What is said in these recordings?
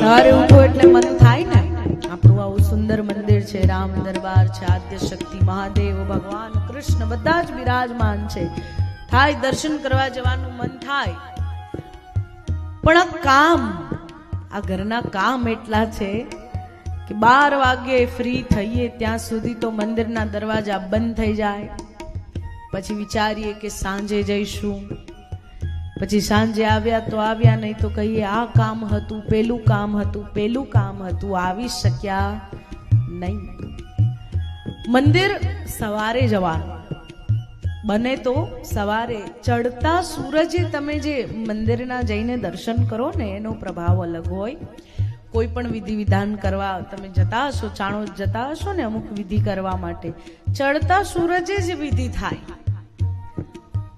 સવારે ઉઠો એટલે મન થાય ને. આપણું આવું સુંદર મંદિર છે, રામ દરબાર છે, આદ્ય શક્તિ, મહાદેવ, ભગવાન, કૃષ્ણ, બધા જ બિરાજમાન છે. થાય દર્શન કરવા જવાનું મન થાય. પણ આ કામ, આ ઘરના કામ એટલા છે કે બાર વાગે ફ્રી થઈએ ત્યાં સુધી તો મંદિરના દરવાજા બંધ થઈ જાય. પછી વિચારીએ કે સાંજે જઈશું. પછી સાંજે આવ્યા તો આવ્યા નહીં તો કહીએ, આ કામ હતું, પેલું કામ હતું, પેલું કામ હતું, આવી શક્યા નહીં. મંદિર સવારે જવાનું. બને તો સવારે ચડતા સૂરજે તમે જે મંદિરના જઈને દર્શન કરો ને, એનો પ્રભાવ અલગ હોય. કોઈ પણ વિધિ વિધાન કરવા તમે જતા હશો, ચાણો જતા હશો ને અમુક વિધિ કરવા માટે, ચડતા સૂરજે જ વિધિ થાય.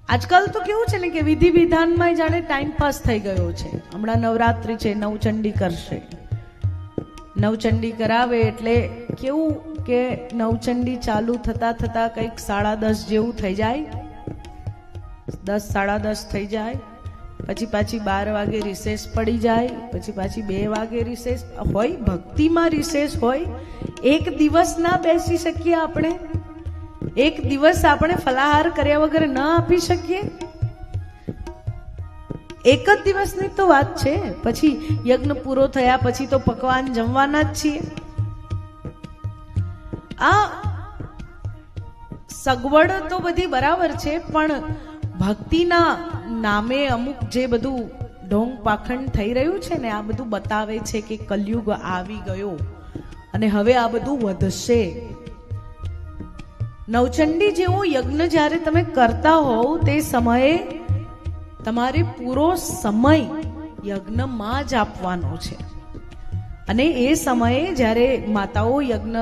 આજકાલ તો કેવું છે ને કે વિધિ વિધાનમાં જાણે ટાઈમ પાસ થઈ ગયો છે. હમણાં નવરાત્રિ છે, નવચંડી કરશે. નવચંડી કરાવે એટલે કેવું કે નવચંડી ચાલુ થતા થતા કંઈક સાડા દસ જેવું થઈ જાય. દસ, સાડા દસ થઈ જાય. પછી પાછી બાર વાગે રિસેસ પડી જાય. પછી પાછી બે વાગે રિસેસ હોય, ભક્તિમાં રિસેસ હોય. એક દિવસ ના બેસી શકીએ આપણે. એક દિવસ આપણે ફલાહાર કર્યા વગર ન આપી શકીએ? એક જ દિવસની તો વાત છે. પછી યજ્ઞ પૂરો થયા પછી તો પકવાન જમવાના જ છીએ. આ સગવડ તો બધી બરાબર છે, પણ ભક્તિના નામે અમુક જે બધું ઢોંગ પાખંડ થઈ રહ્યું છે ને, આ બધું બતાવે છે કે કલયુગ આવી ગયો અને હવે આ બધું વધશે. નવચંડી જેવો યજ્ઞ જ્યારે તમે કરતા હોવ તે સમયે તમારે પૂરો સમય યજ્ઞમાં જ આપવાનો છે. અને એ સમયે જ્યારે માતાઓ યજ્ઞ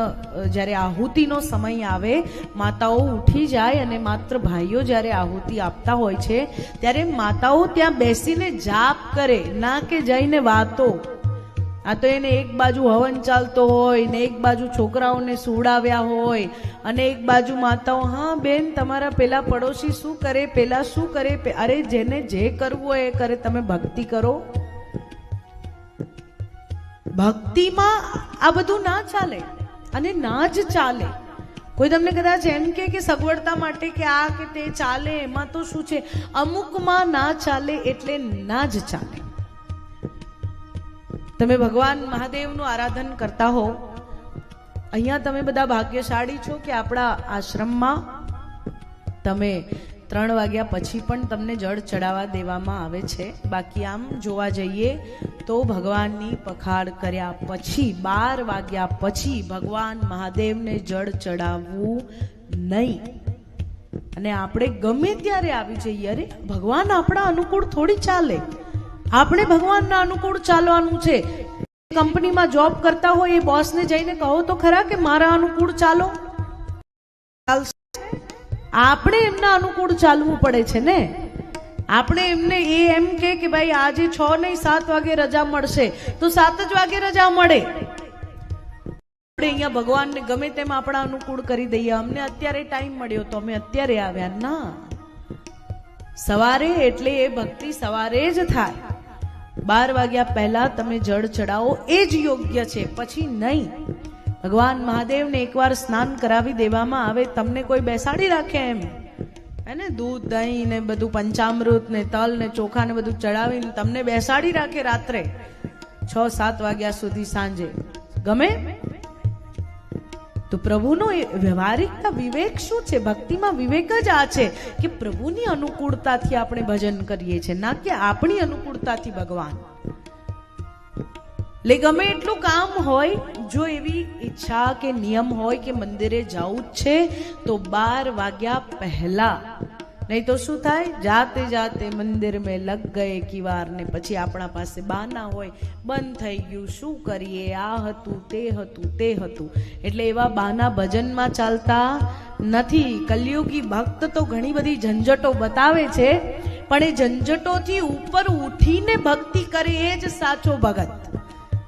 જ્યારે આહુતિનો સમય આવે, માતાઓ ઉઠી જાય અને માત્ર ભાઈઓ જ્યારે આહુતિ આપતા હોય છે, ત્યારે માતાઓ ત્યાં બેસીને જાપ કરે, ના કે જઈને વાતો. આ તો એને એક બાજુ હવન ચાલતો હોય ને એક બાજુ છોકરાઓને સુવડાવ્યા હોય અને એક બાજુ માતાઓ, હા, બેન, તમારા પેલા પડોશી શું કરે? પેલા શું કરે? અરે, જેને જે કરવું હોય એ કરે. તમે ભક્તિ કરો. ભક્તિમાં આ બધું ના ચાલે અને ના જ ચાલે. કોઈ તમને કદાચ એમ કે કે સગવડતા માટે કે આ કે તે ચાલે, એમાં તો શું છે? અમુકમાં ના ચાલે એટલે ના જ ચાલે. તમે ભગવાન મહાદેવનું આરાધન કરતા હો. અહીંયા તમે બધા ભાગ્યશાળી છો કે આપણા આશ્રમમાં તમે ત્રણ વાગ્યા પછી પણ તમને જળ ચડાવવા દેવામાં આવે છે. બાકી આમ જોવા જઈએ તો ભગવાનની પખાડ કર્યા પછી, બાર વાગ્યા પછી ભગવાન મહાદેવને જળ ચડાવવું નહીં. અને આપણે ગમે ત્યારે આવી જઈએ. અરે, ભગવાન આપણા અનુકૂળ થોડી ચાલે. આપણે ભગવાનના અનુકૂળ ચાલવાનું છે. કંપનીમાં જોબ કરતા હોય એ બોસને જઈને કહો તો ખરા કે મારા અનુકૂળ ચાલો? આપણે એમના અનુકૂળ ચાલવું પડે છે ને? આપણે એમને એ એમ કે કે ભાઈ આજે છ નહીં, સાત વાગે રજા મળશે. તો સાત જ વાગે રજા મળે. આપણે અહીંયા ભગવાનને ગમે તેમ આપણા અનુકૂળ કરી દઈએ. અમને અત્યારે ટાઈમ મળ્યો તો અમે અત્યારે આવ્યા ના. સવારે એટલે એ ભક્તિ સવારે જ થાય. બાર વાગ્યા પહેલા તમે જળ ચડાવો, એ જ યોગ્ય છે. પછી નહીં. ભગવાન મહાદેવને એકવાર સ્નાન કરાવી દેવામાં આવે, તમને કોઈ બેસાડી રાખે એમ? એને દૂધ, દહીં ને બધું, પંચામૃત ને તલ ને ચોખા ને બધું ચડાવીને તમને બેસાડી રાખે રાત્રે. છ, સાત વાગ્યા સુધી સાંજે. ગમે? તો પ્રભુનો વ્યવહારિકતા વિવેક શું છે? ભક્તિમાં વિવેક જ આ છે કે પ્રભુની અનુકૂળતાથી આપણે ભજન કરીએ છીએ, ના કે આપણી અનુકૂળતાથી ભગવાન. એટલે ગમે એટલું કામ હોય, જો એવી ઈચ્છા કે નિયમ હોય કે મંદિરે જવું જ છે, તો બાર વાગ્યા પહેલા નહીં તો શું થાય? જાતે જાતે મંદિર મેં લગ ગયે કિવાર ને પછી આપણા પાસે બાના હોય. બંધ થઈ ગયું. શું કરીએ? આ હતું, તે હતું તે હતું. એટલે એવા બાના ભજનમાં ચાલતા નથી. કલયુગી ભક્ત તો ઘણી બધી ઝંઝટો બતાવે છે, પણ એ ઝંઝટોથી ઉપર ઉઠીને ભક્તિ કરે એ જ સાચો ભગત.